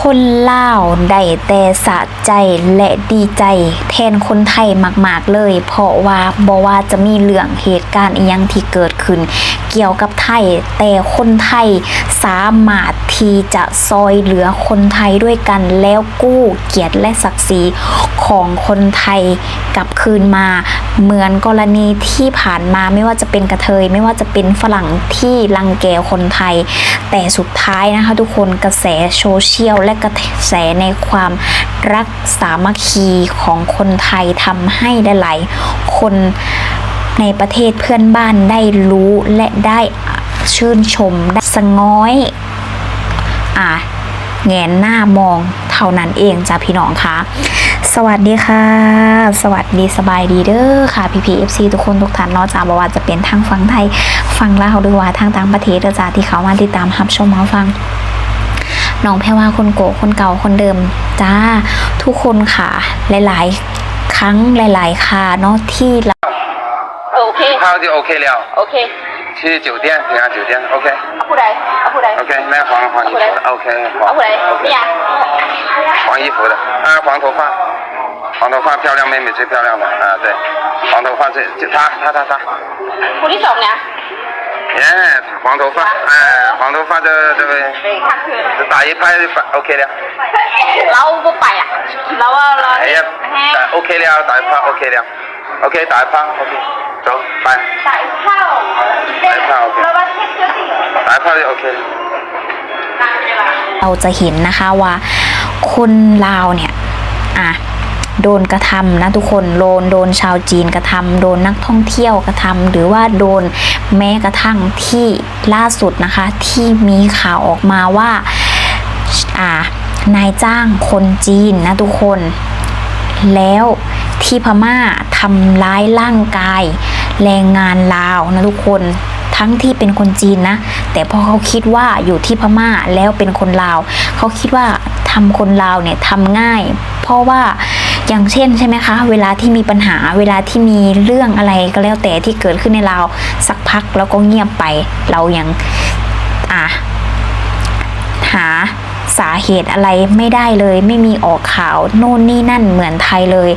คนลาวได้แต่สะใจและดีใจ แทนคนไทยมาก ๆ เลย เพราะว่าบ่ว่าจะมีเรื่องเหตุการณ์อียังที่เกิดขึ้น เกี่ยวกับไทย แต่คนไทยสามารถที่จะซอยเหลือคนไทยด้วยกันแล้วกู้เกียรติและศักดิ์ศรีของคนไทยกลับคืนมา เหมือนกรณีที่ผ่านมาไม่ว่าจะเป็นกระเทย ไม่ว่าจะเป็นฝรั่งที่รังแกคนไทย แต่สุดท้ายนะคะ ทุกคนกระแสโซเชียลและกระแสในความรักสามัคคีของคนไทยทำให้หลายๆคนในประเทศเพื่อนบ้านได้รู้และได้ชื่นชมได้สง้อย อะแงนหน้ามองเท่านั้นเองจ้าพี่น้องคะสวัสดีค่ะ สวัสดีสบายดีเด้อค่ะพี่พีเอฟซีทุกคนทุกท่านนอกจากบอกว่าจะเป็นทางฝั่งไทยฝั่งลาวหรือว่าทางต่างประเทศเด้อจ้าที่เขามาติดตามรับชมรับฟัง น้องแพรว่าคนโกะคนเก่าคนเดิมจ้าทุกคนค่ะ หลาย ๆ ครั้งหลาย ๆ ค่ะเนาะที่เรา โอเค 他就 OK 了， โอเค 去酒店平安酒店 OK เอาผู้ใดเอาผู้ใด OK，那黄黄衣服的 OK เอาผู้ใด 黄 นี่ OK อ่ะ 黄衣服的啊黄头发，黄头发漂亮妹妹最漂亮的啊对，黄头发最就她她她她， ผู้ที่สองเนี่ย 耶黄头发哎黄头发这这位 ข้างคืน 打一拍就 OK 了， เราบ่ไปอ่ะ เราว่าเรา 哎呀打 OK 了打一拍 OK 了，OK 打一拍 OK 走拜 ใส่ข้าวเราว่าเช็คเชื่อสิ 打一拍就 OK 了。 เราจะเห็นนะคะว่าคนลาวเนี่ยอ่ะ โดนกระทำนะทุกคนโดนโดนชาวจีนกระทำโดนนักท่องเที่ยวกระทำหรือว่าโดนแม้กระทั่งที่ล่าสุดนะคะ ที่มีข่าวออกมาว่าอ่านายจ้างคนจีนนะทุกคน แล้วที่พม่าทำร้ายร่างกาย แรงงานลาวนะทุกคนทั้งที่เป็นคนจีนนะ แต่พอเขาคิดว่าอยู่ที่พม่าแล้วเป็นคนลาว เขาคิดว่าทำคนลาวเนี่ยทำง่าย เพราะว่า อย่างเช่นใช่ไหมคะ เวลาที่มีปัญหาเวลาที่มีเรื่องอะไรก็แล้วแต่ที่เกิดขึ้นในลาสักพักแล้วก็เงียบไป เรายังอะหาสาเหตุอะไรไม่ได้เลย ไม่มีออกข่าวโน่นนี่นั่นเหมือนไทยเลย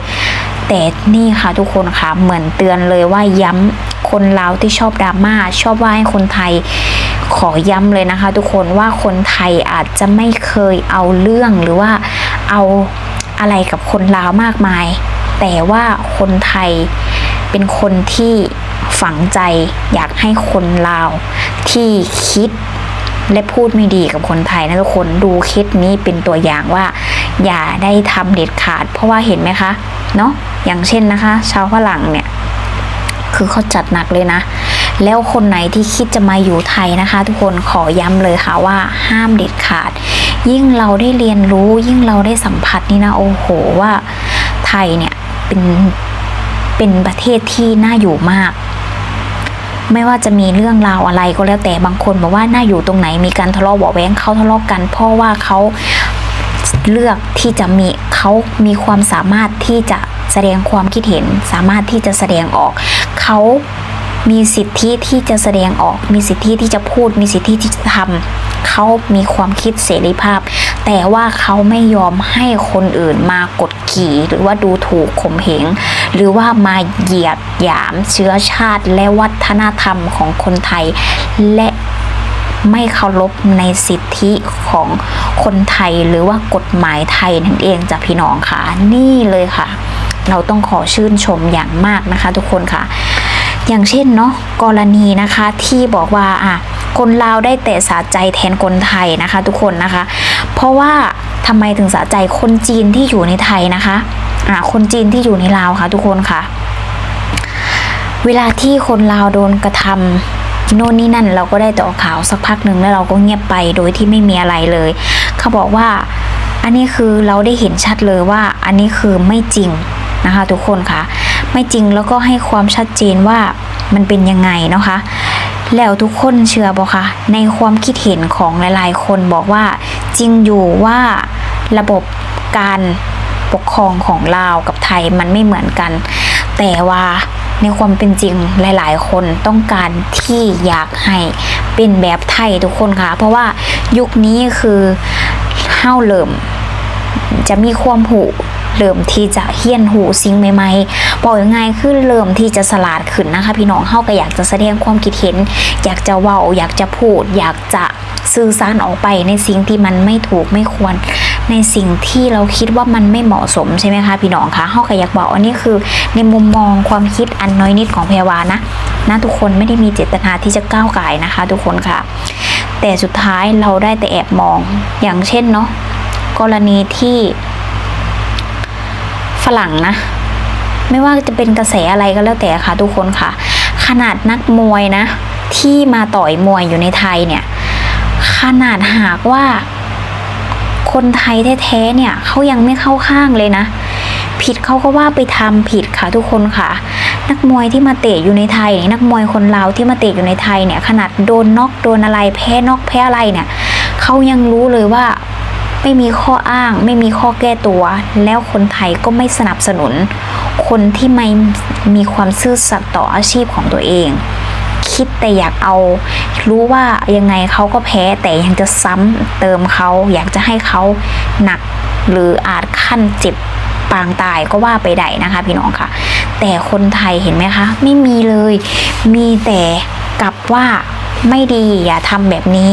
แต่นี่ค่ะทุกคนค่ะเหมือนเตือนเลยว่าย้ำคนลาวที่ชอบดราม่าชอบว่าให้คนไทยขอย้ำเลยนะคะ ทุกคนว่าคนไทยอาจจะไม่เคยเอาเรื่องหรือว่าเอา อะไรกับคนลาวมากมาย แต่ว่าคนไทยเป็นคนที่ฝังใจอยากให้คนลาวที่คิดและพูดไม่ดีกับคนไทยนะทุกคนดูคลิปนี้เป็นตัวอย่างว่า อย่าได้ทำเด็ดขาด เพราะว่าเห็นไหมคะเนาะอย่างเช่นนะคะ ชาวฝรั่งเนี่ย คือเขาจัดหนักเลยนะ แล้วคนไหนที่คิดจะมาอยู่ไทยนะคะ ทุกคนขอย้ำเลยค่ะว่าห้ามเด็ดขาด ยิ่งเราได้เรียนรู้ ยิ่งเราได้สัมผัสนี่นะโอ้โหว่า ไทยเนี่ยเป็นเป็นประเทศที่น่าอยู่มาก ไม่ว่าจะมีเรื่องราวอะไรก็แล้วแต่บางคนบอกว่าน่าอยู่ตรงไหนมีการทะเลาะเบาแว้งเขาทะเลาะกัน เพราะว่าเขาเลือกที่จะมีเขามีความสามารถที่จะแสดงความคิดเห็น สามารถที่จะแสดงออกเขามีสิทธิที่จะแสดงออก มีสิทธิที่จะพูด มีสิทธิที่จะทำ เขามีความคิดเสรีภาพ แต่ว่าเขาไม่ยอมให้คนอื่นมากดขี่หรือว่าดูถูกข่มเหงหรือว่ามาเหยียดหยามเชื้อชาติและวัฒนธรรมของคนไทย และไม่เคารพในสิทธิของคนไทยหรือว่ากฎหมายไทยนั่นเองจ้ะพี่น้องค่ะ นี่เลยค่ะ เราต้องขอชื่นชมอย่างมากนะคะ ทุกคนค่ะ อย่างเช่นเนาะกรณีนะคะที่บอกว่าอะ คนลาวได้แต่สะใจแทนคนไทยนะคะ ทุกคนนะคะ เพราะว่าทำไมถึงสะใจคนจีนที่อยู่ในไทยนะคะอะคนจีนที่อยู่ในลาวค่ะ ทุกคนค่ะ เวลาที่คนลาวโดนกระทำโน่นนี่นั่นเราก็ได้ต่อข่าวสักพักหนึ่งแล้วเราก็เงียบไปโดยที่ไม่มีอะไรเลย เขาบอกว่าอันนี้คือเราได้เห็นชัดเลยว่าอันนี้คือไม่จริงนะคะ ทุกคนค่ะ ไม่จริงแล้วก็ให้ความชัดเจนว่ามันเป็นยังไงนะคะ แล้วทุกคนเชื่อบอคะในความคิดเห็นของหลายๆ คนบอกว่าจริงอยู่ว่าระบบการปกครองของลาวกับไทยมันไม่เหมือนกัน แต่ว่าในความเป็นจริงหลาย ๆ คนต้องการที่อยากให้เป็นแบบไทยทุกคนค่ะ เพราะว่ายุคนี้คือเฮาเริ่มจะมีความหู เริ่มที่จะเฮียนหูสิ่งใหม่ๆบอกยังไงคือเริ่มที่จะสลาดขึ้นนะคะ พี่น้องเฮาก็อยากจะแสดงความคิดเห็น อยากจะเว้าอยากจะพูด อยากจะสื่อสารออกไปในสิ่งที่มันไม่ถูกไม่ควรในสิ่งที่เราคิดว่ามันไม่เหมาะสมใช่ไหมคะพี่น้องคะเฮาก็อยากบอกอันนี้คือในมุมมองความคิดอันน้อยนิดของแพรวานะนะทุกคนไม่ได้มีเจตนาที่จะก้าวไก่นะคะ ทุกคนค่ะ แต่สุดท้ายเราได้แต่แอบมองอย่างเช่นเนาะกรณีที่ ฝรั่งนะ ไม่ว่าจะเป็นกระแสอะไรก็แล้วแต่ค่ะทุกคนค่ะ ขนาดนักมวยนะ ที่มาต่อยมวยอยู่ในไทยเนี่ย ขนาดหากว่าคนไทยแท้ๆเนี่ยเขายังไม่เข้าข้างเลยนะ ผิดเขาก็ว่าไปทำผิดค่ะทุกคนค่ะ นักมวยที่มาเตะอยู่ในไทย นักมวยคนลาวที่มาเตะอยู่ในไทยเนี่ย ขนาดโดนน็อกโดนอะไรแพ้น็อกแพ้อะไรเนี่ยเขายังรู้เลยว่า ไม่มีข้ออ้าง ไม่มีข้อแก้ตัว แล้วคนไทยก็ไม่สนับสนุน คนที่ไม่มีความซื่อสัตย์ต่ออาชีพของตัวเอง คิดแต่อยากเอา รู้ว่ายังไงเขาก็แพ้แต่ยังจะซ้ำเติมเขาอยากจะให้เขาหนักหรืออาจขั้นเจ็บปางตายก็ว่าไปได้นะคะพี่น้องค่ะ แต่คนไทยเห็นไหมคะ ไม่มีเลย มีแต่กลับว่าไม่ดีอย่าทำแบบนี้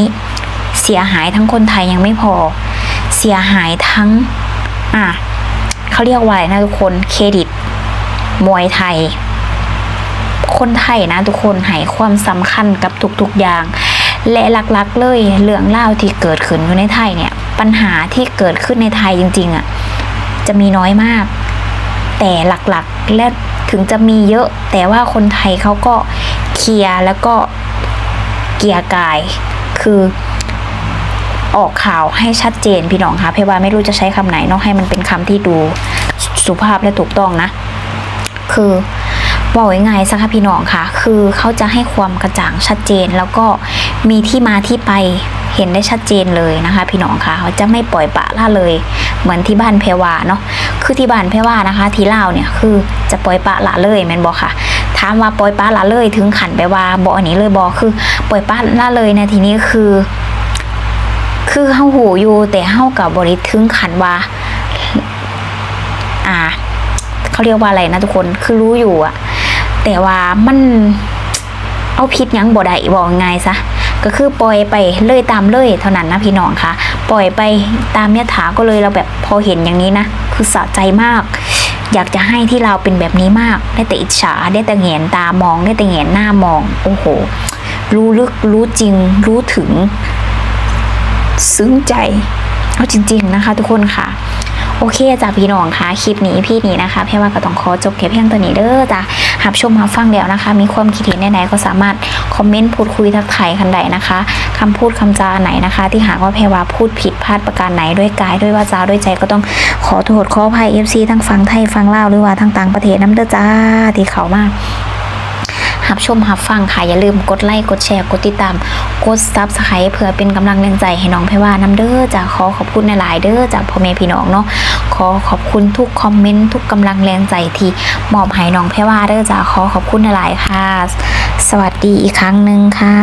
เสียหายทั้งคนไทยยังไม่พอ เสียหายทั้ง อะเขาเรียกว่าอะไรนะทุกคนเครดิต มวยไทย คนไทยนะทุกคนให้ความสำคัญกับทุกๆอย่าง และหลักๆเลยเรื่องเล่าที่เกิดขึ้นอยู่ในไทยเนี่ย ปัญหาที่เกิดขึ้นในไทยจริง ๆอะ่ะจะมีน้อยมาก แต่หลักๆและถึงจะมีเยอะ แต่ว่าคนไทยเขาก็เคลียร์แล้วก็เกียร์กาย คือ ออกข่าวให้ชัดเจนพี่น้องคะเพว่าไม่รู้จะใช้คำไหนเนาะให้มันเป็นคำที่ดูสุภาพและถูกต้องนะ คือบอกยังไงสักค่ะพี่น้องค่ะคือเขาจะให้ความกระจ่างชัดเจน แล้วก็มีที่มาที่ไปเห็นได้ชัดเจนเลยนะคะ พี่น้องค่ะเขาจะไม่ปล่อยปะละเลย เหมือนที่บ้านเพวาเนาะคือที่บ้านเพวานะคะที่ลาเนี่ยคือจะปล่อยปะละเลยแมนบอกค่ะถามว่าปล่อยปะละเลยถึงขันไปว่าบอกอันนี้เลยบอกคือปล่อยปะละเลยในะทีนี้คือ คือเฮาหูอยู่แต่เฮากับบริถึงขันว่า อ่าเขาเรียกว่าอะไรนะทุกคนคือรู้อยู่อะแต่ว่ามันเอาผิดหยังบ่ได้บอกง่ายซะก็คือปล่อยไปเลยตามเลยเท่านั้นนะพี่น้องคะปล่อยไปตามยถาก็เลยเราแบบพอเห็นอย่างนี้นะคือสะใจมาก อยากจะให้ที่เราเป็นแบบนี้มาก ได้แต่อิจฉาได้แต่แหงนตามอง ได้แต่แหงนหน้ามอง โอ้โห รู้ลึกรู้จริงรู้ถึง ซึ้งใจเอาจริง ๆ นะคะ ทุกคนค่ะโอเคจ้ะพี่น้องค่ะคลิปนี้พี่นี้นะคะพี่ว่าก็ต้องขอจบแค่เพียงตัวนี้เด้อจ้ะหับชมหับฟังแล้วนะคะ มีความคิดเห็นไหนๆก็สามารถคอมเมนต์พูดคุยทักทายกันได้นะคะคำพูดคำจาไหนนะคะ ที่หากว่าเพว่าพูดผิดพลาดประการไหนด้วยกายด้วยวาจาด้วยใจก็ต้องขอโทษขออภัย FC ทั้งฟังไทยฟังลาวหรือว่าทั้งต่างประเทศน้ำเด้อจ้าที่เขามาก หับชมหับฟังค่ะ อย่าลืมกดไลค์กดแชร์กดติดตาม กดซับสไครต์เพื่อเป็นกำลังแรงใจให้น้องเพว่าน้ำเด้อจากขอขอบคุณในหลายเด้อจากพ่อแม่พี่น้องเนาะขอขอบคุณทุกคอมเมนต์ทุกกำลังแรงใจที่มอบให้น้องเพว่าเด้อจากขอขอบคุณในหลายค่ะ สวัสดีอีกครั้งหนึ่งค่ะ